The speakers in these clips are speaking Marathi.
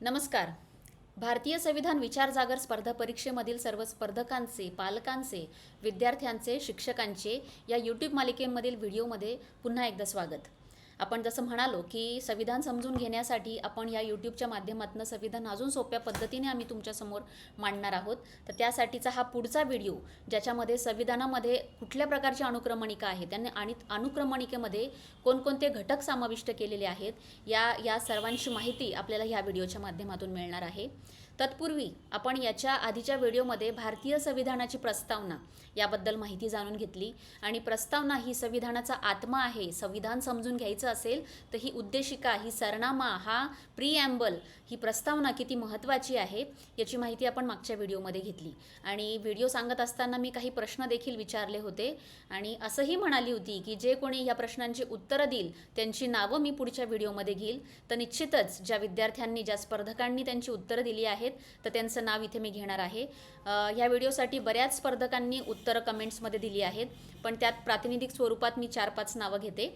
नमस्कार. भारतीय संविधान विचार जागर स्पर्धा परीक्षेमधील सर्व स्पर्धकांचे पालकांचे विद्यार्थ्यांचे शिक्षकांचे या यूट्यूब मालिकेमधील व्हिडिओमध्ये पुन्हा एकदा स्वागत. आपण जसं म्हणालो की संविधान समजून घेण्यासाठी आपण या यूट्यूबच्या माध्यमातून संविधान अजून सोप्या पद्धतीने आम्ही तुमच्यासमोर मांडणार आहोत. तर त्यासाठीचा हा पुढचा व्हिडिओ ज्याच्यामध्ये संविधानामध्ये कुठल्या प्रकारची अनुक्रमणिका आहे त्यांनी आणि अनुक्रमणिकेमध्ये कोणकोणते घटक समाविष्ट केलेले आहेत या या सर्वांची माहिती आपल्याला ह्या व्हिडिओच्या माध्यमातून मिळणार आहे. तत्पूर्वी आपण याच्या आधीच्या व्हिडिओमध्ये भारतीय संविधानाची प्रस्तावना याबद्दल माहिती जाणून घेतली आणि प्रस्तावना ही संविधानाचा आत्मा आहे संविधान समजून घ्यायचं असेल तर ही उद्देशिका ही सरनामा हा प्रिॲम्बल ही प्रस्तावना किती महत्त्वाची आहे याची माहिती आपण मागच्या व्हिडिओमध्ये घेतली. आणि व्हिडिओ सांगत असताना मी काही प्रश्न देखील विचारले होते. आणि असंही म्हणाली होती की जे कोणी या प्रश्नांची उत्तरं देईल त्यांची नावं मी पुढच्या व्हिडिओमध्ये घेईल. तर निश्चितच ज्या विद्यार्थ्यांनी ज्या स्पर्धकांनी त्यांची उत्तरं दिली आहेत तर त्यांचं नाव इथे मी घेणार आहे. ह्या व्हिडिओसाठी बऱ्याच स्पर्धकांनी उत्तरं कमेंट्समध्ये दिली आहेत. पण त्यात प्रातिनिधिक स्वरूपात मी चार पाच नावं घेते.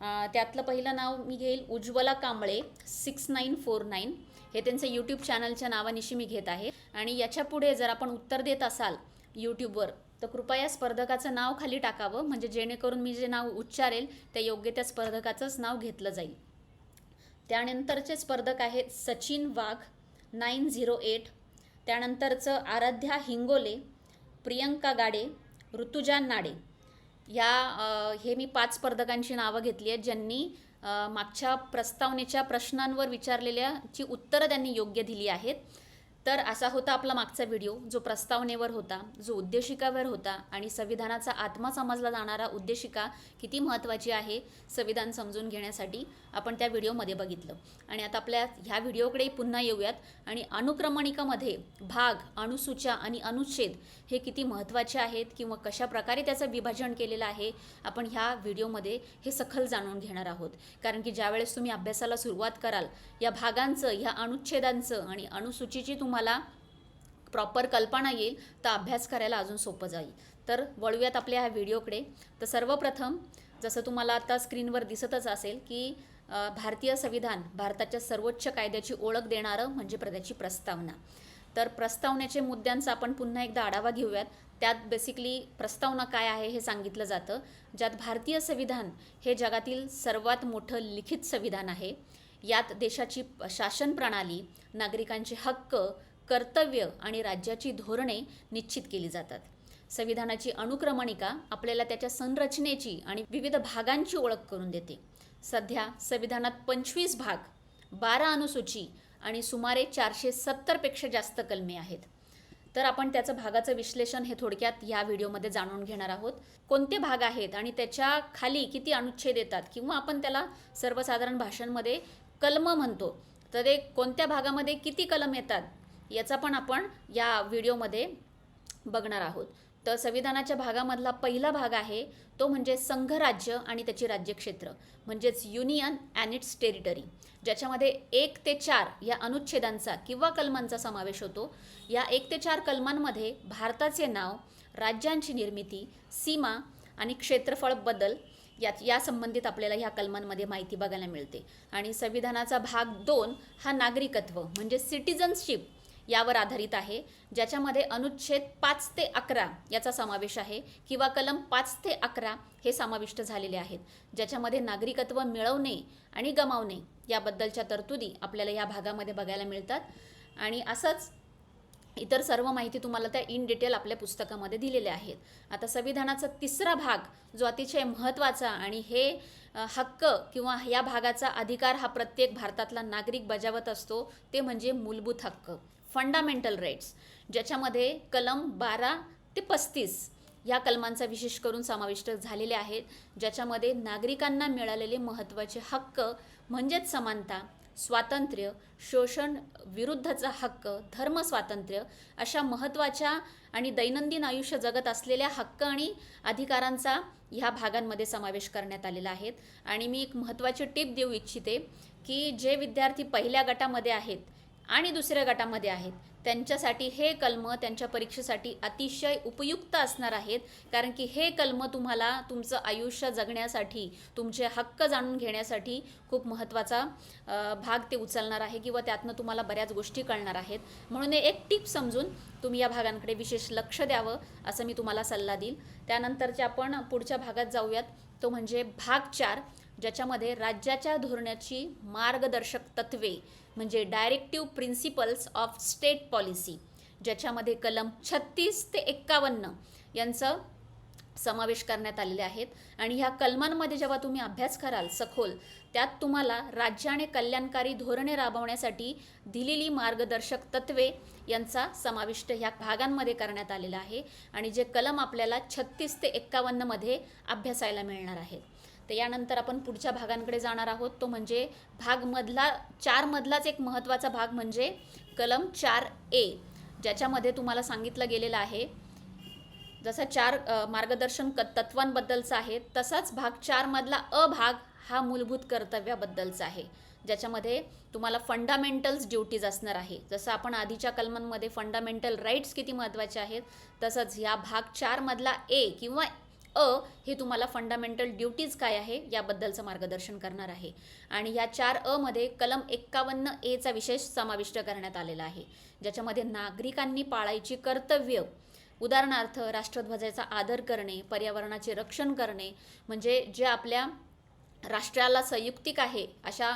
त्यातलं पहिलं नाव मी घेईल Ujjwala Kamble six nine four nine हे त्यांचं यूट्यूब चॅनलच्या नावानिशी मी घेत आहे. आणि याच्यापुढे जर आपण उत्तर देत असाल यूट्यूबवर तर कृपया स्पर्धकाचं नाव खाली टाकावं. म्हणजे जेणेकरून मी जे नाव उच्चारेल त्या योग्य त्या स्पर्धकाचंच नाव घेतलं जाईल. त्यानंतरचे स्पर्धक आहेत Sachin Wagh nine zero eight त्यानंतरचं आराध्या हिंगोले प्रियंका गाडे ऋतुजा नाडे. या हे मी पाच स्पर्धकांची नावं घेतली आहेत ज्यांनी मागच्या प्रस्तावनेच्या प्रश्नांवर विचारलेल्याची उत्तरं त्यांनी योग्य दिली आहेत. तर असा होता आपला मागचा व्हिडिओ जो प्रस्तावनेवर होता जो उद्देशिकावर होता आणि संविधानाचा आत्मा समजला जाणारा उद्देशिका किती महत्त्वाची आहे संविधान समजून घेण्यासाठी आपण त्या व्हिडिओमध्ये बघितलं. आणि आता आपल्या ह्या व्हिडिओकडे पुन्हा येऊयात. आणि अनुक्रमणिकामध्ये भाग अणुसूचा आणि अनुच्छेद हे किती महत्त्वाचे आहेत किंवा कशाप्रकारे त्याचं विभाजन केलेलं आहे आपण ह्या व्हिडिओमध्ये हे सखल जाणून घेणार आहोत. कारण की ज्यावेळेस तुम्ही अभ्यासाला सुरुवात कराल या भागांचं ह्या अनुच्छेदांचं आणि अनुसूचीची तुम्हाला प्रॉपर कल्पना येईल तर अभ्यास करायला अजून सोपं जाईल. तर वळूयात आपल्या ह्या व्हिडिओकडे. तर सर्वप्रथम जसं तुम्हाला आता स्क्रीनवर दिसतच असेल की भारतीय संविधान भारताच्या सर्वोच्च कायद्याची ओळख देणारं म्हणजे त्याची प्रस्तावना. तर प्रस्तावनेचे मुद्द्यांचा आपण पुन्हा एकदा आढावा घेऊयात. त्यात बेसिकली प्रस्तावना काय आहे हे सांगितलं जातं. ज्यात भारतीय संविधान हे जगातील सर्वात मोठं लिखित संविधान आहे. यात देशाची शासन प्रणाली नागरिकांचे हक्क कर्तव्य आणि राज्याची धोरणे निश्चित केली जातात. संविधानाची अनुक्रमणिका आपल्याला त्याच्या संरचनेची आणि विविध भागांची ओळख करून देते. सध्या संविधानात पंचवीस भाग बारा अनुसूची आणि सुमारे चारशे सत्तरपेक्षा जास्त कलमे आहेत. तर आपण त्याचं भागाचं विश्लेषण हे थोडक्यात या व्हिडिओमध्ये जाणून घेणार आहोत. कोणते भाग आहेत आणि त्याच्याखाली किती अनुच्छेद येतात किंवा आपण त्याला सर्वसाधारण भाषांमध्ये कलम म्हणतो. तर ते कोणत्या भागामध्ये किती कलम येतात याचा पण आपण या व्हिडिओमध्ये बघणार आहोत. तर संविधानाच्या भागामधला पहिला भाग आहे तो म्हणजे संघराज्य आणि त्याची राज्यक्षेत्र म्हणजेच युनियन अँड इट्स टेरिटरी ज्याच्यामध्ये एक ते चार या अनुच्छेदांचा किंवा कलमांचा समावेश होतो. या एक ते चार कलमांमध्ये भारताचे नाव राज्यांची निर्मिती सीमा आणि क्षेत्रफळ बदल यात या संबंधित आपल्याला ह्या कलमांमध्ये माहिती बघायला मिळते. आणि संविधानाचा भाग दोन हा नागरिकत्व म्हणजे सिटिझनशिप यावर आधारित आहे. ज्याच्यामध्ये अनुच्छेद पाच ते अकरा याचा समावेश आहे किंवा कलम पाच ते अकरा हे समाविष्ट झालेले आहेत. ज्याच्यामध्ये नागरिकत्व मिळवणे आणि गमावणे याबद्दलच्या तरतुदी आपल्याला या भागामध्ये बघायला मिळतात. आणि असंच इतर सर्व माहिती तुम्हाला त्या इन डिटेल आपल्या पुस्तकामध्ये दिलेल्या आहेत. आता संविधानाचा तिसरा भाग जो अतिशय महत्त्वाचा आणि हे हक्क किंवा या भागाचा अधिकार हा प्रत्येक भारतातला नागरिक बजावत असतो ते म्हणजे मूलभूत हक्क. फंडामेंटल राईट्स ज्याच्यामध्ये कलम बारा ते पस्तीस या कलमांचा विशेष करून समाविष्ट झालेले आहेत ज्याच्यामध्ये नागरिकांना मिळालेले महत्त्वाचे हक्क म्हणजेच समानता स्वातंत्र्य शोषण विरुद्धचा हक्क धर्म स्वातंत्र्य अशा महत्त्वाच्या आणि दैनंदिन आयुष्य जगत असलेल्या हक्क आणि अधिकारांचा ह्या भागांमध्ये समावेश करण्यात आलेला आहे. आणि मी एक महत्त्वाची टीप देऊ इच्छिते की जे विद्यार्थी पहिल्या गटामध्ये आहेत आणि दुसऱ्या गटामध्ये आहेत. त्यांच्यासाठी हे कलम त्यांच्या परीक्षेसाठी अतिशय उपयुक्त असणार आहेत. कारण की हे कलम तुम्हाला तुमचं आयुष्य जगण्यासाठी तुमचे हक्क जाणून घेण्यासाठी खूप महत्त्वाचा भाग ते उचलणार आहे किंवा त्यातनं तुम्हाला बऱ्याच गोष्टी कळणार आहेत. म्हणून एक टिप समजून तुम्ही या भागांकडे विशेष लक्ष द्यावं असं मी तुम्हाला सल्ला देईल. त्यानंतरचे आपण पुढच्या भागात जाऊयात. तो म्हणजे भाग चार ज्याच्यामध्ये राज्याच्या धोरणाची मार्गदर्शक तत्वे म्हणजे directive principles of state policy ज्याच्यामध्ये कलम छत्तीस ते एक्कावन्न यांचं समावेश करण्यात आलेले आहेत. आणि ह्या कलमांमध्ये जेव्हा तुम्ही अभ्यास कराल सखोल त्यात तुम्हाला राज्य आणि कल्याणकारी धोरणे राबवण्यासाठी दिलेली मार्गदर्शक तत्वे यांचा समाविष्ट ह्या भागांमध्ये करण्यात आलेला आहे. आणि जे कलम आपल्याला छत्तीस ते एक्कावन्नमध्ये अभ्यासायला मिळणार आहेत. तर यानंतर आपण पुढच्या भागांकडे जाणार आहोत. तो म्हणजे भागमधला चारमधलाच एक महत्त्वाचा भाग म्हणजे कलम चार ए ज्याच्यामध्ये तुम्हाला सांगितलं गेलेलं आहे. जसा चार मार्गदर्शन क तत्वांबद्दलचा आहे तसाच भाग चारमधला अ भाग हा मूलभूत कर्तव्याबद्दलचा आहे. ज्याच्यामध्ये तुम्हाला फंडामेंटल्स ड्युटीज असणार आहे. जसं आपण आधीच्या कलमांमध्ये फंडामेंटल राईट्स किती महत्त्वाचे आहेत तसंच ह्या भाग चारमधला ए किंवा अ हे तुम्हाला फंडामेंटल ड्युटीज काय आहे याबद्दलचं मार्गदर्शन करणार आहे. आणि या चार अ मध्ये कलम एक्कावन्न एचा विशेष समाविष्ट करण्यात आलेला आहे. ज्याच्यामध्ये नागरिकांनी पाळायची कर्तव्य उदाहरणार्थ राष्ट्रध्वजाचा आदर करणे पर्यावरणाचे रक्षण करणे म्हणजे जे आपल्या राष्ट्राला संयुक्तिक आहे अशा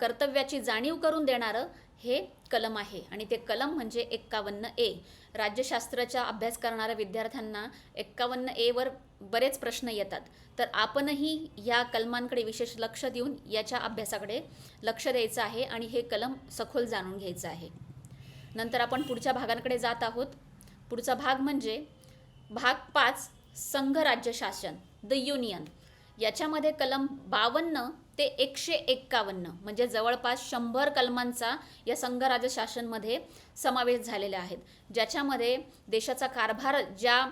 कर्तव्याची जाणीव करून देणारं हे कलम आहे. आणि ते कलम म्हणजे एक्कावन्न ए. राज्यशास्त्राचा अभ्यास करणाऱ्या विद्यार्थ्यांना एक्कावन्न एवर बरेच प्रश्न येतात. तर आपणही या कलमांकडे विशेष लक्ष देऊन याच्या अभ्यासाकडे लक्ष द्यायचं आहे आणि हे कलम सखोल जाणून घ्यायचं आहे. नंतर आपण पुढच्या भागांकडे जात आहोत. पुढचा भाग म्हणजे भाग पाच संघ राज्य शासन द युनियन याच्यामध्ये कलम बावन्न ते एकशे एक्कावन्न म्हणजे जवळपास शंभर कलमांचा या संघराज्य शासनमध्ये समावेश झालेले आहेत. ज्याच्यामध्ये देशाचा कारभार ज्या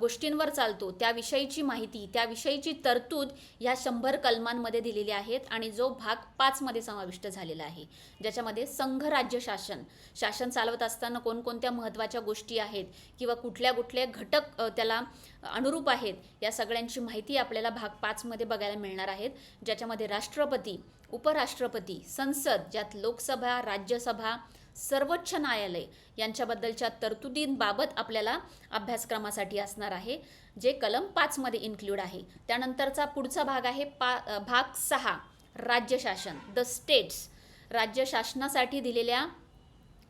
गोष्टींवर चालतो. त्याविषयीची माहिती त्याविषयीची तरतूद ह्या शंभर कलमांमध्ये दिलेली आहेत आणि जो भाग पाचमध्ये समाविष्ट झालेला आहे. ज्याच्यामध्ये संघ राज्य शासन शासन चालवत असताना कोणकोणत्या महत्त्वाच्या गोष्टी आहेत किंवा कुठल्या कुठले घटक त्याला अनुरूप आहेत या सगळ्यांची माहिती आपल्याला भाग पाचमध्ये बघायला मिळणार आहेत. ज्याच्यामध्ये राष्ट्रपती उपराष्ट्रपती संसद ज्यात लोकसभा राज्यसभा सर्वोच्च न्यायालय यांच्याबद्दलच्या तरतुदींबाबत आपल्याला अभ्यासक्रमासाठी असणार आहे जे कलम पाचमध्ये इन्क्लूड आहे. त्यानंतरचा पुढचा भाग आहे पा भाग सहा राज्य शासन द स्टेट्स राज्य शासनासाठी दिलेल्या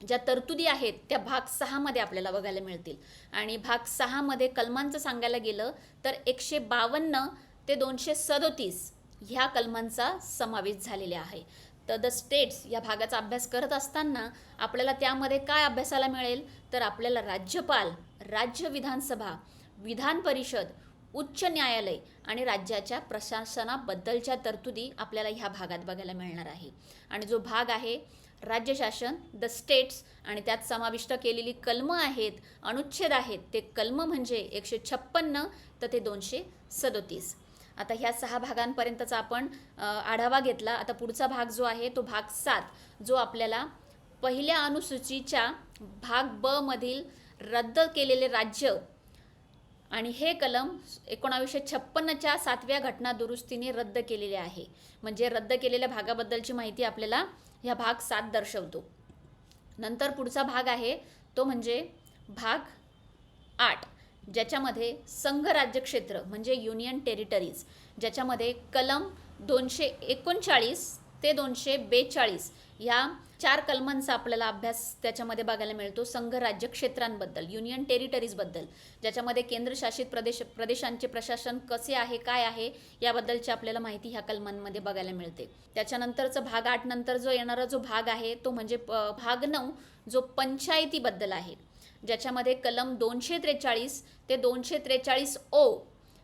ज्या तरतुदी आहेत त्या भाग सहामध्ये आपल्याला बघायला मिळतील. आणि भाग सहामध्ये कलमांचं सांगायला गेलं तर एकशे बावन्न ते दोनशे सदोतीस ह्या कलमांचा समावेश झालेला आहे. तर द स्टेट्स या भागाचा अभ्यास करत असताना आपल्याला त्यामध्ये काय अभ्यासाला मिळेल? तर आपल्याला राज्यपाल राज्य विधानसभा विधान परिषद उच्च न्यायालय आणि राज्याच्या प्रशासनाबद्दलच्या तरतुदी आपल्याला ह्या भागात बघायला मिळणार आहे. आणि जो भाग आहे राज्य शासन द स्टेट्स आणि त्यात समाविष्ट केलेली कलमं आहेत अनुच्छेद आहेत ते कलमं म्हणजे एकशे छप्पन्न तर ते दोनशे सदोतीस. आता ह्या सहा भागांपर्यंतचा आपण आढावा घेतला. आता पुढचा भाग जो आहे तो भाग सात जो आपल्याला पहिल्या अनुसूचीच्या भाग ब मधील रद्द केलेले राज्य आणि हे कलम एकोणावीसशे छप्पन्नच्या सातव्या घटना दुरुस्तीने रद्द केलेले आहे. म्हणजे रद्द केलेल्या भागाबद्दलची माहिती आपल्याला ह्या भाग सात दर्शवतो. नंतर पुढचा भाग आहे तो म्हणजे भाग आठ. ज्याच्यामध्ये संघ राज्यक्षेत्र म्हणजे युनियन टेरिटरीज ज्याच्यामध्ये कलम दोनशे एकोणचाळीस ते दोनशे बेचाळीस ह्या चार कलमांचा आपल्याला अभ्यास त्याच्यामध्ये बघायला मिळतो संघ राज्य क्षेत्रांबद्दल युनियन टेरिटरीजबद्दल ज्याच्यामध्ये केंद्रशासित प्रदेश प्रदेशांचे प्रशासन कसे आहे काय आहे याबद्दलची आपल्याला माहिती ह्या कलमांमध्ये बघायला मिळते. त्याच्यानंतरचं भाग आठ नंतर जो येणारा जो भाग आहे तो म्हणजे प- भाग नऊ जो पंचायतीबद्दल आहे. ज्याच्यामध्ये कलम दोनशे त्रेचाळीस ते दोनशे त्रेचाळीस ओ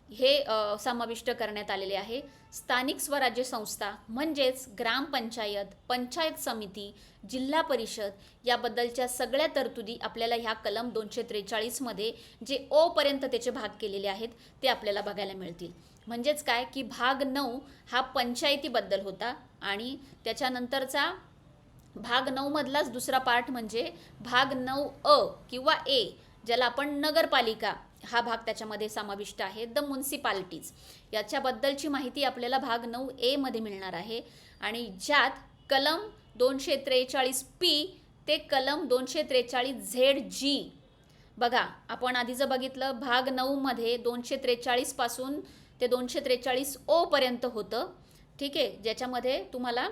हे समाविष्ट करण्यात आलेले आहे. स्थानिक स्वराज्य संस्था म्हणजेच ग्रामपंचायत पंचायत समिती जिल्हा परिषद याबद्दलच्या सगळ्या तरतुदी आपल्याला ह्या कलम दोनशे त्रेचाळीसमध्ये जे ओपर्यंत त्याचे भाग केलेले आहेत ते आपल्याला बघायला मिळतील. म्हणजेच काय की भाग नऊ हा पंचायतीबद्दल होता आणि त्याच्यानंतरचा भाग नऊ मधलाच दुसरा पार्ट म्हणजे भाग नऊ अ किंवा ए ज्याला आपण नगरपालिका हा भाग त्याच्यामध्ये समाविष्ट आहे द म्युन्सिपालिटीज याच्याबद्दलची माहिती आपल्याला भाग नऊ एमध्ये मिळणार आहे. आणि ज्यात कलम दोनशे त्रेचाळीस पी ते कलम दोनशे त्रेचाळीस झेड जी बघा आपण आधीचं बघितलं भाग नऊमध्ये दोनशे त्रेचाळीसपासून ते दोनशे त्रेचाळीस ओपर्यंत होतं. ठीक आहे ज्याच्यामध्ये तुम्हाला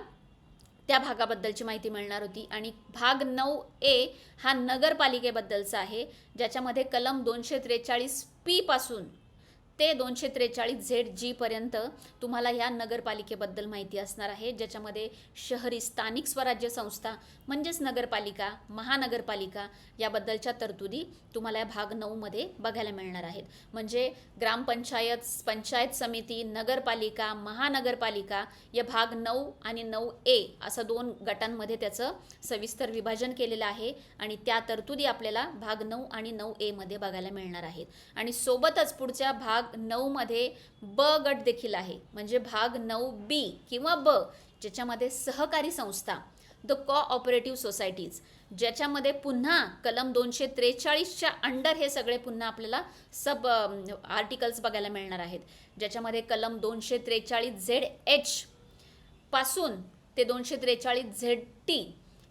त्या भागाबद्दलची माहिती मिळणार होती. आणि भाग नऊ ए हा नगरपालिकेबद्दलचा आहे. ज्याच्यामध्ये कलम दोनशे त्रेचाळीस पी पासून ते दोनशे त्रेचाळीस झेड जी पर्यंत तुम्हाला ह्या नगरपालिकेबद्दल माहिती असणार आहे ज्याच्यामध्ये शहरी स्थानिक स्वराज्य संस्था म्हणजेच नगरपालिका महानगरपालिका याबद्दलच्या तरतुदी तुम्हाला या भाग नऊमध्ये बघायला मिळणार आहेत. म्हणजे ग्रामपंचायत पंचायत समिती नगरपालिका महानगरपालिका या भाग नऊ आणि नऊ ए असं दोन गटांमध्ये त्याचं सविस्तर विभाजन केलेलं आहे आणि त्या तरतुदी आपल्याला भाग नऊ आणि नऊ एमध्ये बघायला मिळणार आहेत. आणि सोबतच पुढच्या भाग नऊमध्ये ब गट देखील आहे. म्हणजे भाग नऊ बी किंवा ब ज्याच्यामध्ये सहकारी संस्था द कोऑपरेटिव्ह सोसायटीज ज्याच्यामध्ये पुन्हा कलम दोनशे त्रेचाळीसच्या अंडर हे सगळे पुन्हा आपल्याला सब आर्टिकल्स बघायला मिळणार आहेत. ज्याच्यामध्ये कलम दोनशे त्रेचाळीस झेड एच पासून ते दोनशे त्रेचाळीस झेड टी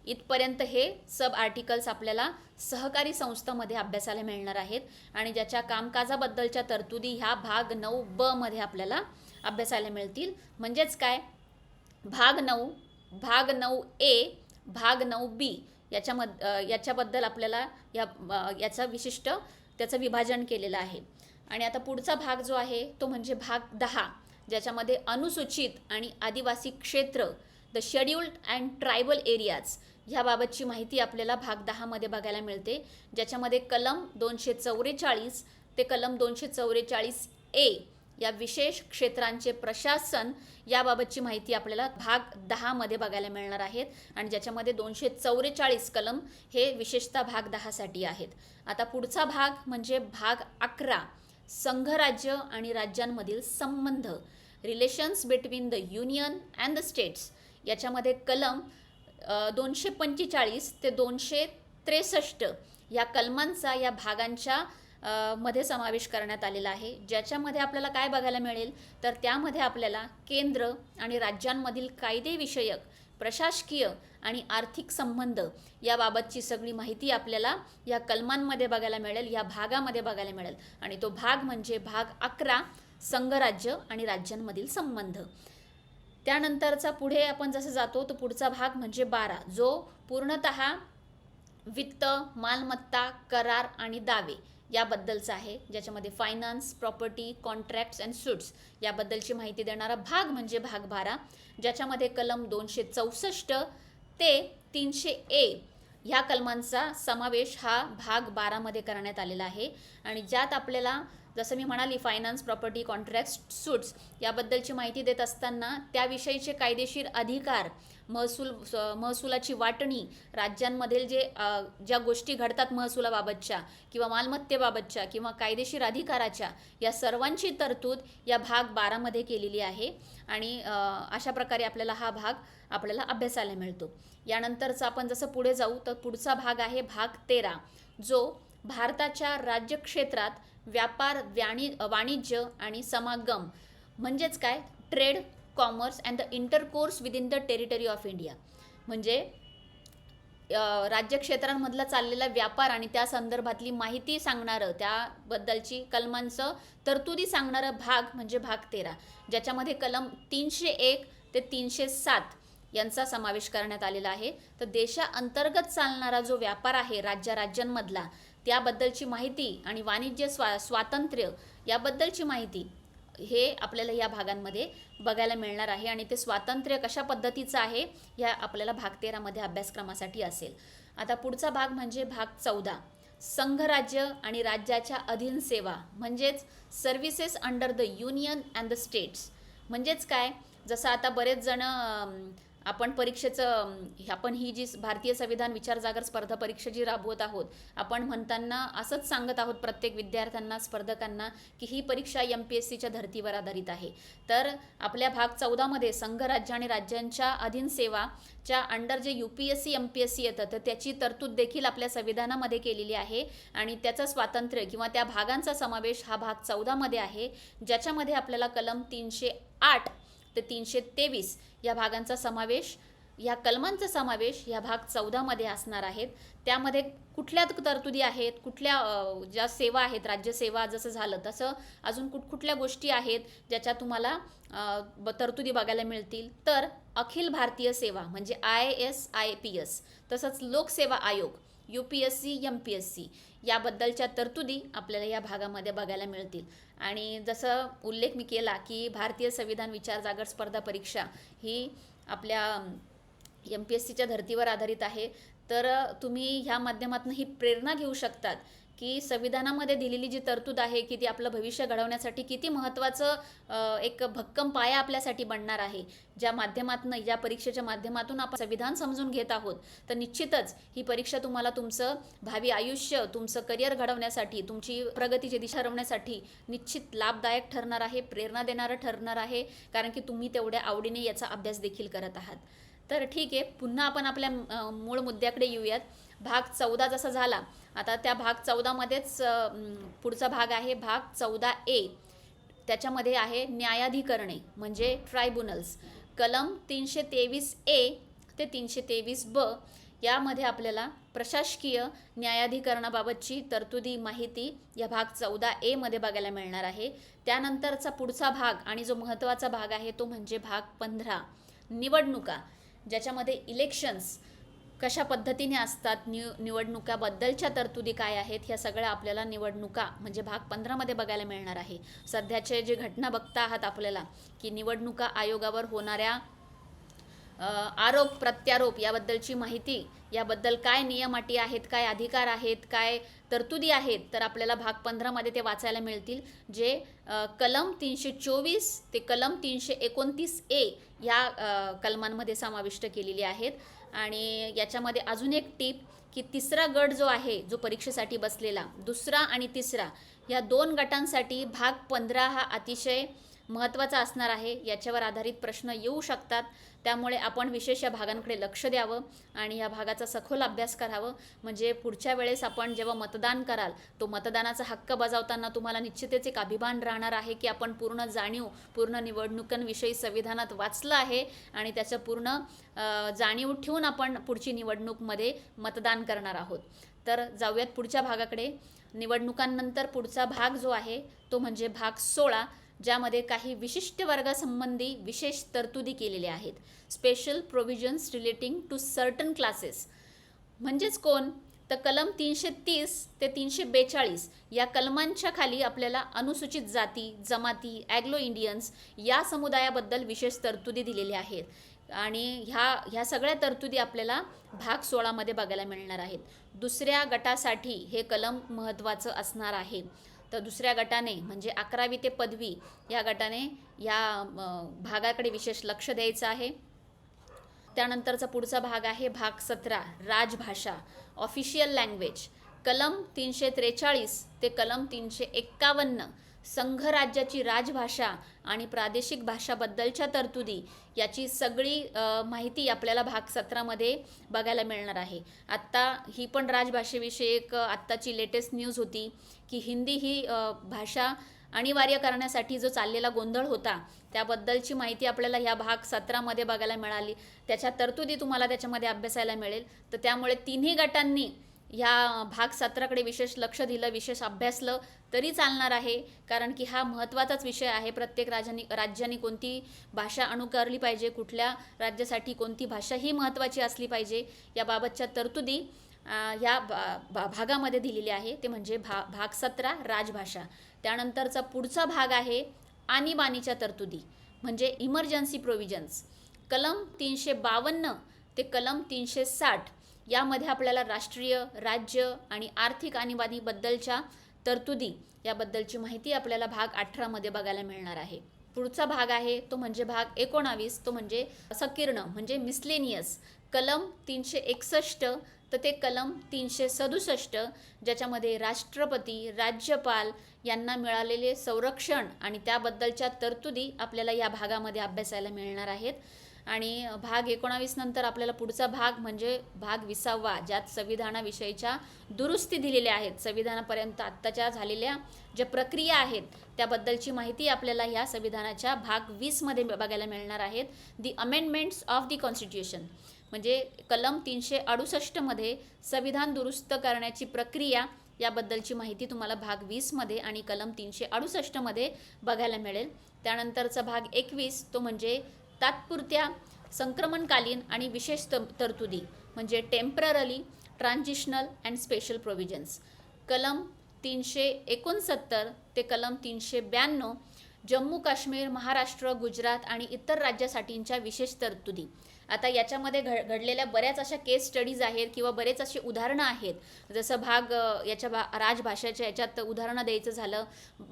इथपर्यंत हे सब आर्टिकल्स आपल्याला सहकारी संस्थामध्ये अभ्यासाला मिळणार आहेत. आणि ज्याच्या कामकाजाबद्दलच्या तरतुदी ह्या भाग नऊ ब मध्ये आपल्याला अभ्यासाला मिळतील. म्हणजेच काय? भाग नऊ भाग नऊ ए भाग नऊ बी याच्यामध याच्याबद्दल आपल्याला या याचं विशिष्ट त्याचं विभाजन केलेलं आहे. आणि आता पुढचा भाग जो आहे तो म्हणजे भाग दहा ज्याच्यामध्ये अनुसूचित आणि आदिवासी क्षेत्र the scheduled and tribal areas ह्याबाबतची माहिती आपल्याला भाग दहामध्ये बघायला मिळते. ज्याच्यामध्ये कलम दोनशे चौवेचाळीस ते कलम दोनशे चौवेचाळीस ए या विशेष क्षेत्रांचे प्रशासन याबाबतची माहिती आपल्याला भाग दहामध्ये बघायला मिळणार आहेत. आणि ज्याच्यामध्ये दोनशे चौवेचाळीस कलम हे विशेषतः भाग दहासाठी आहेत. आता पुढचा भाग म्हणजे भाग अकरा संघराज्य आणि राज्यांमधील संबंध. Relations between the union and the states याच्यामध्ये कलम दोनशे पंचेचाळीस ते दोनशे त्रेसष्ट या कलमांचा या भागांच्या मध्ये समावेश करण्यात आलेला आहे. ज्याच्यामध्ये आपल्याला काय बघायला मिळेल? तर त्यामध्ये आपल्याला केंद्र आणि राज्यांमधील कायदेविषयक प्रशासकीय आणि आर्थिक संबंध याबाबतची सगळी माहिती आपल्याला या कलमांमध्ये बघायला मिळेल या भागामध्ये बघायला मिळेल. आणि तो भाग म्हणजे भाग अकरा संघराज्य आणि राज्यांमधील संबंध. त्यानंतरचा पुढे आपण जसं जातो तो पुढचा भाग म्हणजे बारा. जो पूर्णतः वित्त मालमत्ता करार आणि दावे याबद्दलचा आहे. ज्याच्यामध्ये finance property contracts and suits याबद्दलची माहिती देणारा भाग म्हणजे भाग बारा. ज्याच्यामध्ये कलम दोनशे चौसष्ट ते तीनशे ए ह्या कलमांचा समावेश हा भाग बारामध्ये करण्यात आलेला आहे. आणि ज्यात आपल्याला जसं मी म्हणाली फायनान्स प्रॉपर्टी कॉन्ट्रॅक्ट सूट्स याबद्दलची माहिती देत असताना त्याविषयीचे कायदेशीर अधिकार महसूल महसुलाची वाटणी राज्यांमधील जे ज्या गोष्टी घडतात महसुलाबाबतच्या किंवा मालमत्तेबाबतच्या किंवा कायदेशीर अधिकाराच्या या सर्वांची तरतूद या भाग बारामध्ये केलेली आहे. आणि अशा प्रकारे आपल्याला हा भाग आपल्याला अभ्यासायला मिळतो. यानंतरचा आपण जसं पुढे जाऊ तर पुढचा भाग आहे भाग तेरा जो भारताच्या राज्यक्षेत्रात व्यापार व्याणी वाणिज्य आणि समागम म्हणजेच काय? Trade commerce and the intercourse within the territory of India. म्हणजे राज्यक्षेत्रांमधला चाललेला व्यापार आणि त्या संदर्भातली माहिती सांगणारं त्याबद्दलची कलमांचं तरतुदी सांगणारं भाग म्हणजे भाग तेरा ज्याच्यामध्ये कलम तीनशे एक ते तीनशे सात यांचा समावेश करण्यात आलेला आहे. तर देशाअंतर्गत चालणारा जो व्यापार आहे राज्या राज्यांमधला त्याबद्दलची माहिती आणि वाणिज्य स्वा स्वातंत्र्य याबद्दलची माहिती हे आपल्याला या भागांमध्ये बघायला मिळणार आहे आणि ते स्वातंत्र्य कशा पद्धतीचं आहे या आपल्याला भाग तेरामध्ये अभ्यासक्रमासाठी असेल. आता पुढचा भाग म्हणजे भाग चौदा. संघराज्य आणि राज्याच्या अधीन सेवा म्हणजेच services under the union and the states म्हणजेच काय? जसं आता बरेच जण आपण परीक्षेचं हे- आपण ही जी भारतीय संविधान विचार जागर स्पर्धा परीक्षा जी राबवत आहोत आपण म्हणताना असंच सांगत आहोत प्रत्येक विद्यार्थ्यांना स्पर्धकांना की ही परीक्षा एम पी एस सीच्या धर्तीवर आधारित आहे. तर आपल्या भाग चौदामध्ये संघ राज्य आणि राज्यांच्या अधीन सेवाच्या अंडर जे U P S C M P S C येतं तर त्याची तरतूद देखील आपल्या संविधानामध्ये केलेली आहे. आणि त्याचं स्वातंत्र्य किंवा त्या भागांचा समावेश हा भाग चौदामध्ये आहे ज्याच्यामध्ये आपल्याला कलम तीनशे आठ ते तीनशे तेवीस या भागांचा समावेश या कलमांचा समावेश या भाग चौदामध्ये असणार आहेत. त्यामध्ये कुठल्या तरतुदी आहेत कुठल्या ज्या सेवा आहेत राज्यसेवा जसं झालं तसं अजून कुठ कुठल्या गोष्टी आहेत ज्याच्या तुम्हाला ब- तरतुदी बघायला मिळतील. तर अखिल भारतीय सेवा म्हणजे I S I P S तसंच लोकसेवा आयोग U P S C M P S C याबद्दलच्या तरतुदी आपल्याला या भागामध्ये बघायला मिळतील. आणि जसं उल्लेख मी केला की भारतीय संविधान विचार जागर स्पर्धा परीक्षा ही आपल्या एम पी एस सीच्या धर्तीवर आधारित आहे. तर तुम्ही ह्या माध्यमातून ही प्रेरणा घेऊ शकतात की संविधानामध्ये दिलेली जी तरतूद आहे की ती आपलं भविष्य घडवण्यासाठी किती महत्त्वाचं एक भक्कम पाया आपल्यासाठी बनणार आहे. ज्या माध्यमातून या परीक्षेच्या माध्यमातून आपण संविधान समजून घेत आहोत तर निश्चितच ही परीक्षा तुम्हाला तुमचं भावी आयुष्य तुमचं करिअर घडवण्यासाठी तुमची प्रगतीची दिशा ठरवण्यासाठी निश्चित लाभदायक ठरणार आहे प्रेरणा देणारं ठरणार आहे कारण की तुम्ही तेवढ्या आवडीने याचा अभ्यास देखील करत आहात. तर ठीक आहे पुन्हा आपण आपल्या मूळ मुद्द्याकडे येऊयात. भाग चौदा जसा झाला आता त्या भाग चौदामध्येच पुढचा भाग आहे भाग चौदा ए. त्याच्यामध्ये आहे न्यायाधिकरणे म्हणजे ट्रायब्युनल्स कलम तीनशे तेवीस ए ते तीनशे तेवीस ब यामध्ये आपल्याला प्रशासकीय न्यायाधिकरणाबाबतची तरतुदी माहिती या भाग चौदा एमध्ये बघायला मिळणार आहे. त्यानंतरचा पुढचा भाग आणि जो महत्त्वाचा भाग आहे तो म्हणजे भाग पंधरा. निवडणुका. ज्याच्यामध्ये इलेक्शन्स कशा पद्धतीने असतात निव निवडणुकाबद्दलच्या तरतुदी काय आहेत ह्या सगळ्या आपल्याला निवडणुका म्हणजे भाग पंधरामध्ये बघायला मिळणार आहे. सध्याचे जे घटना बघता आहात आपल्याला की निवडणुका आयोगावर होणाऱ्या आरोप प्रत्यारोप याबद्दलची माहिती याबद्दल काय नियम अटी आहेत काय अधिकार आहेत काय तरतुदी आहेत तर आपल्याला भाग पंधरामध्ये ते वाचायला मिळतील जे कलम तीनशे चोवीस ते कलम तीनशे एकोणतीस ए या कलमांमध्ये समाविष्ट केलेली आहेत. आणि याच्यामध्ये अजून एक टीप की तिसरा गट जो आहे जो परीक्षेसाठी बसलेला दुसरा आणि तिसरा या दोन गटांसाठी भाग पंधरा हा अतिशय महत्त्वाचा असणार आहे. याच्यावर आधारित प्रश्न येऊ शकतात. त्यामुळे आपण विशेष या भागांकडे लक्ष द्यावं आणि या भागाचा सखोल अभ्यास करावं. म्हणजे पुढच्या वेळेस आपण जेव्हा मतदान कराल तो मतदानाचा हक्क बजावताना तुम्हाला निश्चितच एक अभिमान राहणार आहे की आपण पूर्ण जाणीव पूर्ण निवडणुकांविषयी संविधानात वाचलं आहे आणि त्याचं पूर्ण जाणीव ठेवून आपण पुढची निवडणूकमध्ये मतदान करणार आहोत. तर जाऊयात पुढच्या भागाकडे. निवडणुकांनंतर पुढचा भाग जो आहे तो म्हणजे भाग सोळा. ज्यामध्ये काही विशिष्ट वर्गासंबंधी विशेष तरतुदी केलेल्या आहेत. Special provisions relating to certain classes म्हणजेच कोण? तर कलम तीनशे तीस ते तीनशे बेचाळीस या कलमांच्या खाली आपल्याला अनुसूचित जाती जमाती ॲग्लो इंडियन्स या समुदायाबद्दल विशेष तरतुदी दिलेल्या आहेत. आणि ह्या ह्या सगळ्या तरतुदी आपल्याला भाग सोळामध्ये बघायला मिळणार आहेत. दुसऱ्या गटासाठी हे कलम महत्त्वाचं असणार आहे. तर दुसऱ्या गटाने म्हणजे अकरावी ते पदवी या गटाने या भागाकडे विशेष लक्ष द्यायचं आहे. त्यानंतरचा पुढचा भाग आहे भाग सतरा राजभाषा ऑफिशियल लँग्वेज कलम तीनशे त्रेचाळीस ते कलम तीनशे एक्कावन्न संघराज्याची राजभाषा आणि प्रादेशिक भाषाबद्दलच्या तरतुदी याची सगळी माहिती आपल्याला भाग सत्रामध्ये बघायला मिळणार आहे. आत्ता ही पण राजभाषेविषयी एक आत्ताची लेटेस्ट न्यूज होती की हिंदी ही भाषा अनिवार्य करण्यासाठी जो चाललेला गोंधळ होता त्याबद्दलची माहिती आपल्याला ह्या भाग सत्रामध्ये बघायला मिळाली. त्याच्या तरतुदी तुम्हाला त्याच्यामध्ये अभ्यासायला मिळेल. तर त्यामुळे तिन्ही गटांनी ह्या भाग सत्राकडे विशेष लक्ष दिलं विशेष अभ्यासलं तरी चालणार आहे. कारण की हा महत्त्वाचाच विषय आहे. प्रत्येक राजानी राज्याने कोणती भाषा अनुकारली पाहिजे कुठल्या राज्यासाठी कोणती भाषा ही महत्त्वाची असली पाहिजे याबाबतच्या तरतुदी ह्या भा भा- भागामध्ये दिलेली आहे. ते म्हणजे भा भाग सतरा राजभाषा. त्यानंतरचा पुढचा भाग आहे आणीबाणीच्या तरतुदी म्हणजे इमर्जन्सी प्रोव्हिजन्स कलम तीनशे बावन्न ते कलम तीनशे साठ यामध्ये आपल्याला राष्ट्रीय राज्य आणि आर्थिक आणीबाणीबद्दलच्या तरतुदी याबद्दलची माहिती आपल्याला भाग अठरामध्ये बघायला मिळणार आहे. पुढचा भाग आहे तो म्हणजे भाग एकोणावीस तो म्हणजे संकीर्ण म्हणजे मिसलेनियस कलम तीनशे एकसष्ट तर ते कलम तीनशे सदुसष्ट ज्याच्यामध्ये राष्ट्रपती राज्यपाल यांना मिळालेले संरक्षण आणि त्याबद्दलच्या तरतुदी आपल्याला या भागामध्ये अभ्यासायला मिळणार आहेत. आणि भाग एकोणावीस नंतर आपल्याला पुढचा भाग म्हणजे भाग विसावा ज्यात संविधानाविषयीच्या दुरुस्ती दिलेल्या आहेत. संविधानापर्यंत आत्ताच्या झालेल्या ज्या प्रक्रिया आहेत त्याबद्दलची माहिती आपल्याला ह्या संविधानाच्या भाग वीसमध्ये बघायला मिळणार आहेत. The amendments of the constitution म्हणजे कलम तीनशे अडुसष्टमध्ये संविधान दुरुस्त करण्याची प्रक्रिया याबद्दलची माहिती तुम्हाला भाग वीसमध्ये आणि कलम तीनशे अडुसष्टमध्ये बघायला मिळेल. त्यानंतरचा भाग एकवीस तो म्हणजे तात्पुरत्या संक्रमणकालीन आणि विशेष त तरतुदी म्हणजे temporarily transitional and special provisions कलम तीनशे एकोणसत्तर ते कलम तीनशे ब्याण्णव जम्मू काश्मीर महाराष्ट्र गुजरात आणि इतर राज्यासाठींच्या विशेष तरतुदी. आता याच्यामध्ये घड घडलेल्या बऱ्याच अशा केस स्टडीज आहेत किंवा बरेच अशी उदाहरणं आहेत. जसं भाग याच्या भा राजभाषेच्या याच्यात उदाहरणं द्यायचं झालं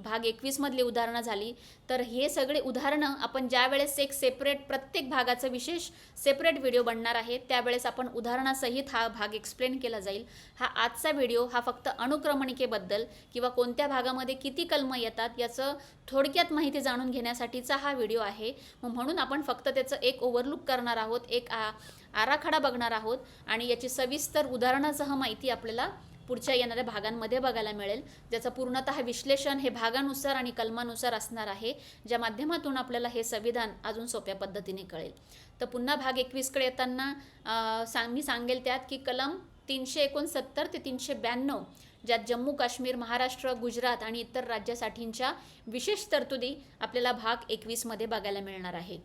भाग एकवीसमधली उदाहरणं झाली. तर हे सगळे उदाहरणं आपण ज्या वेळेस एक सेपरेट प्रत्येक भागाचं विशेष सेपरेट व्हिडिओ बनणार आहे त्यावेळेस आपण उदाहरणासहित हा भाग एक्सप्लेन केला जाईल. हा आजचा व्हिडिओ हा फक्त अनुक्रमणिकेबद्दल किंवा कोणत्या भागामध्ये किती कलम येतात याचं थोडक्यात माहिती जाणून घेण्यासाठीचा हा व्हिडिओ आहे. मग म्हणून आपण फक्त त्याचं एक ओव्हरलुक करणार आहोत. एक आ आराखडा बघणार आहोत आणि याची सविस्तर उदाहरणासह माहिती आपल्याला पुढच्या येणाऱ्या भागांमध्ये बघायला मिळेल. ज्याचं पूर्णतः विश्लेषण हे भागानुसार आणि कलमानुसार असणार आहे ज्या माध्यमातून आपल्याला हे संविधान अजून सोप्या पद्धतीने कळेल. तर पुन्हा भाग एकवीसकडे येताना सांग मी सांगेल त्यात की कलम तीनशे एकोणसत्तर ते तीनशे ब्याण्णव ज्यात जम्मू काश्मीर महाराष्ट्र गुजरात आणि इतर राज्यासाठींच्या विशेष तरतुदी आपल्याला भाग एकवीसमध्ये बघायला मिळणार आहे.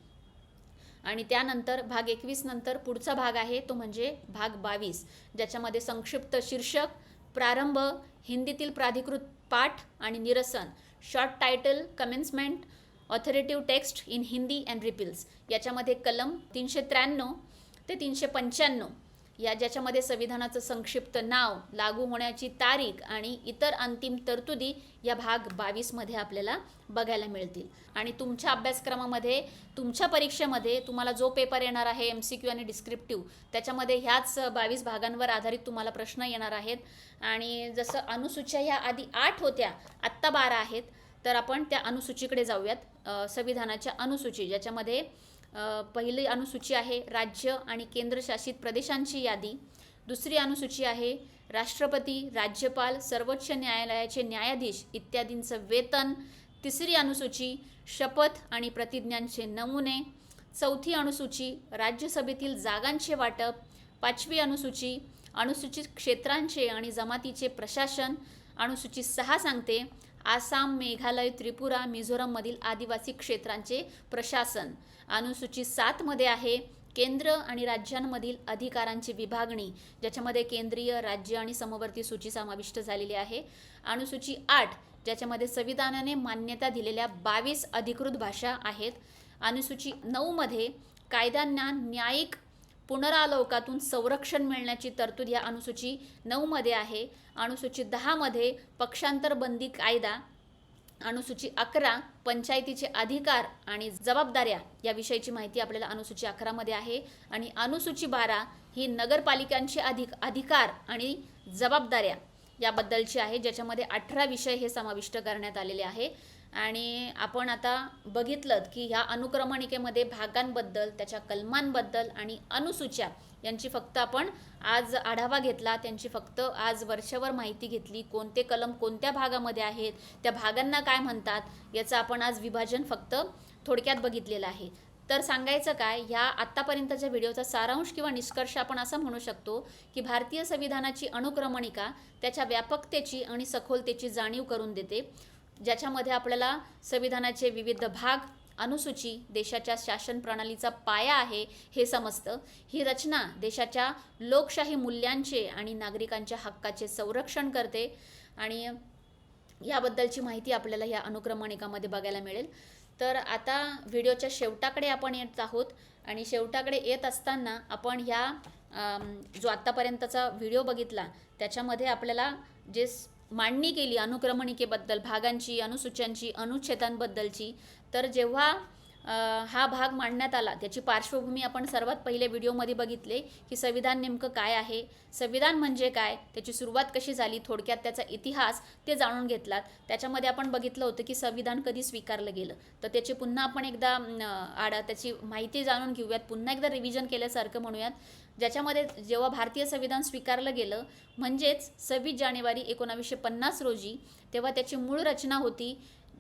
आणि त्यानंतर भाग एकवीस नंतर पुढचा भाग आहे तो म्हणजे भाग बावीस ज्याच्यामध्ये संक्षिप्त शीर्षक प्रारंभ हिंदीतील प्राधिकृत पाठ आणि निरसन short title commencement authoritative text in Hindi and repeals याच्यामध्ये कलम तीनशे त्र्याण्णव ते तीनशे पंच्याण्णव या ज्याच्यामध्ये संविधानाचं संक्षिप्त नाव लागू होण्याची तारीख आणि इतर अंतिम तरतुदी या भाग बावीसमध्ये आपल्याला बघायला मिळतील. आणि तुमच्या अभ्यासक्रमामध्ये तुमच्या परीक्षेमध्ये तुम्हाला जो पेपर येणार आहे एम सी क्यू आणि डिस्क्रिप्टिव्ह त्याच्यामध्ये ह्याच बावीस भागांवर आधारित तुम्हाला प्रश्न येणार आहेत. आणि जसं अनुसूच्या ह्या आधी आठ होत्या आत्ता बारा आहेत. तर आपण त्या अनुसूचीकडे जाऊयात. संविधानाच्या अनुसूची ज्याच्यामध्ये पहिली अनुसूची आहे राज्य आणि केंद्रशासित प्रदेशांची यादी. दुसरी अनुसूची आहे राष्ट्रपती राज्यपाल सर्वोच्च न्यायालयाचे न्यायाधीश इत्यादींचं वेतन. तिसरी अनुसूची शपथ आणि प्रतिज्ञांचे नमुने. चौथी अनुसूची राज्यसभेतील जागांचे वाटप. पाचवी अनुसूची अनुसूचित क्षेत्रांचे आणि जमातीचे प्रशासन. अनुसूची सहा सांगते आसाम मेघालय त्रिपुरा मिझोरममधील आदिवासी क्षेत्रांचे प्रशासन. अनुसूची सातमध्ये आहे. केंद्र आणि राज्यांमधील अधिकारांची विभागणी ज्याच्यामध्ये केंद्रीय राज्य आणि समवर्ती सूची समाविष्ट झालेली आहे. अनुसूची आठ ज्याच्यामध्ये संविधानाने मान्यता दिलेल्या बावीस अधिकृत भाषा आहेत. अनुसूची नऊमध्ये कायद्यांना न्यायिक पुनरालोकातून संरक्षण मिळण्याची तरतूद या अनुसूची नऊमध्ये आहे. अनुसूची दहामध्ये पक्षांतर बंदी कायदा अनुसूची अकरा पंचायतीचे अधिकार आणि जबाबदाऱ्या याविषयीची माहिती आपल्याला अनुसूची अकरामध्ये आहे. आणि अनुसूची बारा ही नगरपालिकांचे अधिक अधिकार आणि जबाबदाऱ्या याबद्दलची आहे. ज्याच्यामध्ये अठरा विषय हे समाविष्ट करण्यात आलेले आहे. आणि आपण आता बघितलं की ह्या अनुक्रमणिकेमध्ये भागांबद्दल त्याच्या कलमांबद्दल आणि अनुसूच्या यांची फक्त आपण आज आढावा घेतला त्यांची फक्त आज वर्षभर माहिती घेतली कोणते कलम कोणत्या भागामध्ये आहेत त्या भागांना काय म्हणतात याचं आपण आज विभाजन फक्त थोडक्यात बघितलेलं आहे. तर सांगायचं काय ह्या आत्तापर्यंतच्या व्हिडिओचा सारांश किंवा निष्कर्ष आपण असं म्हणू शकतो की भारतीय संविधानाची अनुक्रमणिका त्याच्या व्यापकतेची आणि सखोलतेची जाणीव करून देते ज्याच्यामध्ये आपल्याला संविधानाचे विविध भाग अनुसूची देशाच्या शासन प्रणालीचा पाया आहे हे समजतं. ही रचना देशाच्या लोकशाही मूल्यांचे आणि नागरिकांच्या हक्काचे संरक्षण करते. आणि याबद्दलची माहिती आपल्याला या अनुक्रमणिकामध्ये बघायला मिळेल. तर आता व्हिडिओच्या शेवटाकडे आपण येत आहोत आणि शेवटाकडे येत असताना आपण ह्या जो आत्तापर्यंतचा व्हिडिओ बघितला त्याच्यामध्ये आपल्याला जे मांडणी केली अनुक्रमणिकेबद्दल भागांची अनुसूच्यांची अनुच्छेदांबद्दलची तर जेव्हा हा भाग मांडण्यात आला त्याची पार्श्वभूमी आपण सर्वात पहिले व्हिडिओमध्ये बघितले की संविधान नेमकं काय आहे संविधान म्हणजे काय त्याची सुरुवात कशी झाली थोडक्यात त्याचा इतिहास ते जाणून घेतलात. त्याच्यामध्ये आपण बघितलं होतं की संविधान कधी स्वीकारलं गेलं. तर त्याची पुन्हा आपण एकदा आडा आड त्याची माहिती जाणून घेऊयात. पुन्हा एकदा रिव्हिजन केल्यासारखं म्हणूयात. ज्याच्यामध्ये जेव्हा भारतीय संविधान स्वीकारलं गेलं म्हणजेच सव्वीस जानेवारी एकोणावीसशे पन्नास रोजी तेव्हा त्याची मूळ रचना होती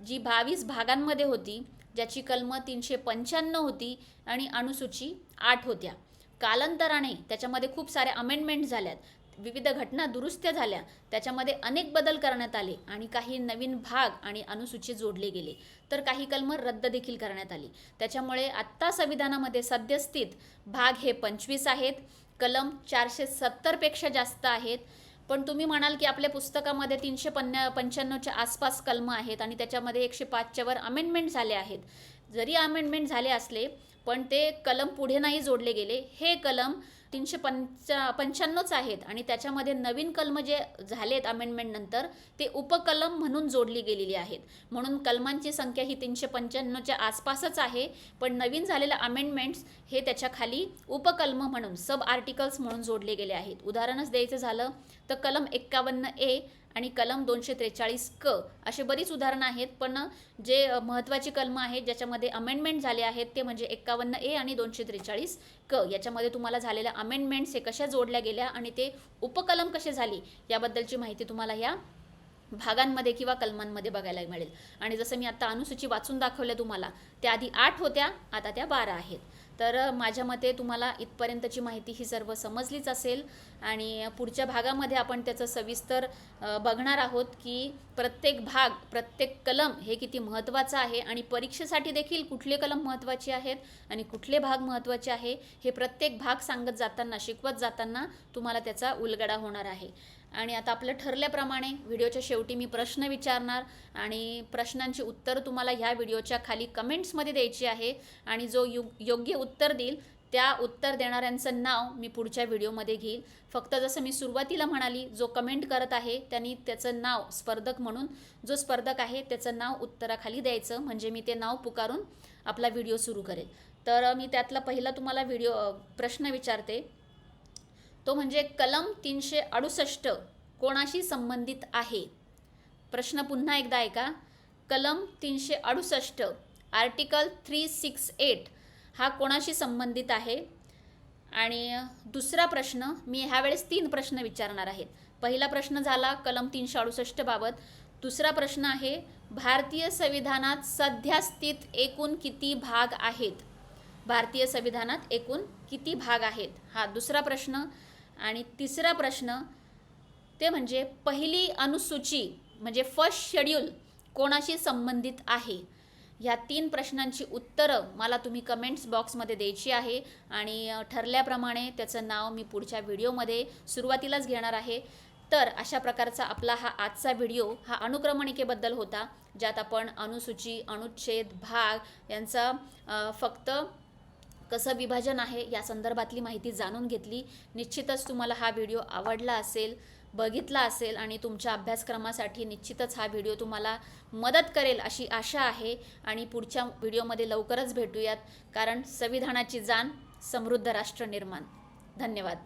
जी बावीस भागांमध्ये होती ज्याची कलमं तीनशे पंच्याण्णव होती आणि अनुसूची आठ होत्या. कालांतराने त्याच्यामध्ये खूप साऱ्या अमेंडमेंट झाल्यात. विविध घटना दुरुस्त्या झाल्या. त्याच्यामध्ये अनेक बदल करण्यात आले आणि काही नवीन भाग आणि अनुसूची जोडले गेले. तर काही कलमं रद्द देखील करण्यात आली. त्याच्यामुळे आत्ता संविधानामध्ये सद्यस्थित भाग हे पंचवीस आहेत. कलम चारशे सत्तरपेक्षा जास्त आहेत. पण तुम्ही म्हणाल की आपल्या पुस्तकामध्ये तीनशे पन्ना पंच्याण्णवच्या आसपास कलमं आहेत आणि त्याच्यामध्ये एकशे पाचच्या वर अमेंडमेंट झाले आहेत. जरी अमेंडमेंट झाले असले पण ते कलम पुढे नाही जोडले गेले. हे कलम तीनशे पंचा पंच्याण्णवच आहेत आणि त्याच्यामध्ये नवीन कलम जे झालेत अमेंडमेंट नंतर ते उपकलम म्हणून जोडली गेलेली आहेत. म्हणून कलमांची संख्या ही तीनशे पंच्याण्णवच्या आसपासच आहे पण नवीन झालेलं अमेंडमेंट्स हे त्याच्याखाली उपकलम म्हणून सब आर्टिकल्स म्हणून जोडले गेले आहेत. उदाहरणच द्यायचं झालं तर कलम एक्कावन्न ए आणि कलम दोनशे त्रेचाळीस क असे बरीच उदाहरणं आहेत पण जे महत्त्वाची कलमं आहेत ज्याच्यामध्ये अमेंडमेंट झाले आहेत ते म्हणजे एक्कावन्न ए आणि दोनशे त्रेचाळीस क. याच्यामध्ये तुम्हाला झालेल्या अमेंडमेंट्स हे कशा जोडल्या गेल्या आणि ते उपकलम कसे झाली याबद्दलची माहिती तुम्हाला ह्या भागांमध्ये किंवा कलमांमध्ये बघायला मिळेल. आणि जसं मी आता अनुसूची वाचून दाखवल्या तुम्हाला त्या आधी आठ होत्या आता त्या बारा आहेत. तर माझ्या मते तुम्हाला इथपर्यंतची माहिती ही सर्व समजलीच असेल. आणि पुढच्या भागामध्ये आपण त्याचं सविस्तर बघणार आहोत की प्रत्येक भाग प्रत्येक कलम हे किती महत्त्वाचं आहे आणि परीक्षेसाठी देखील कुठले कलम महत्त्वाचे आहेत आणि कुठले भाग महत्त्वाचे आहे हे प्रत्येक भाग सांगत जाताना शिकवत जाताना तुम्हाला त्याचा उलगडा होणार आहे. आणि आता आपलं ठरल्याप्रमाणे व्हिडिओच्या शेवटी मी प्रश्न विचारणार आणि प्रश्नांची उत्तर तुम्हाला ह्या व्हिडिओच्या खाली कमेंट्समध्ये द्यायची आहे आणि जो यु योग्य उत्तर देईल त्या उत्तर देणाऱ्यांचं नाव मी पुढच्या व्हिडिओमध्ये घेईल. फक्त जसं मी सुरुवातीला म्हणाली जो कमेंट करत आहे त्यांनी त्याचं नाव स्पर्धक म्हणून जो स्पर्धक आहे त्याचं नाव उत्तराखाली द्यायचं म्हणजे मी ते नाव पुकारून आपला व्हिडिओ सुरू करेल. तर मी त्यातला पहिला तुम्हाला व्हिडिओ प्रश्न विचारते. तो म्हणजे कलम तीनशे अडुसष्ट कोणाशी संबंधित आहे? प्रश्न पुन्हा एकदा ऐका. कलम तीनशे अडुसष्ट आर्टिकल थ्री सिक्स एट हा कोणाशी संबंधित आहे? आणि दुसरा प्रश्न मी ह्यावेळेस तीन प्रश्न विचारणार आहेत. पहिला प्रश्न झाला कलम तीनशे अडुसष्ट बाबत. दुसरा प्रश्न आहे भारतीय संविधानात सध्या स्थित एकूण किती भाग आहेत? भारतीय संविधानात एकूण किती भाग आहेत? हा दुसरा प्रश्न. आणि तिसरा प्रश्न ते म्हणजे पहिली अनुसूची म्हणजे फर्स्ट शेड्यूल कोणाशी संबंधित आहे? ह्या तीन प्रश्नांची उत्तरं मला तुम्ही कमेंट्स बॉक्समध्ये द्यायची आहे. आणि ठरल्याप्रमाणे त्याचं नाव मी पुढच्या व्हिडिओमध्ये सुरुवातीलाच घेणार आहे. तर अशा प्रकारचा आपला हा आजचा व्हिडिओ हा अनुक्रमणिकेबद्दल होता ज्यात आपण अनुसूची अनुच्छेद भाग यांचा फक्त कसं विभाजन आहे या संदर्भातली माहिती जाणून घेतली. निश्चितच तुम्हाला हा व्हिडिओ आवडला असेल. बघितला असेल आणि तुमच्या अभ्यासक्रमासाठी निश्चितच हा व्हिडिओ तुम्हाला मदत करेल अशी आशा आहे. आणि पुढच्या व्हिडिओमध्ये लवकरच भेटूयात कारण संविधानाची जाण समृद्ध राष्ट्र निर्माण. धन्यवाद.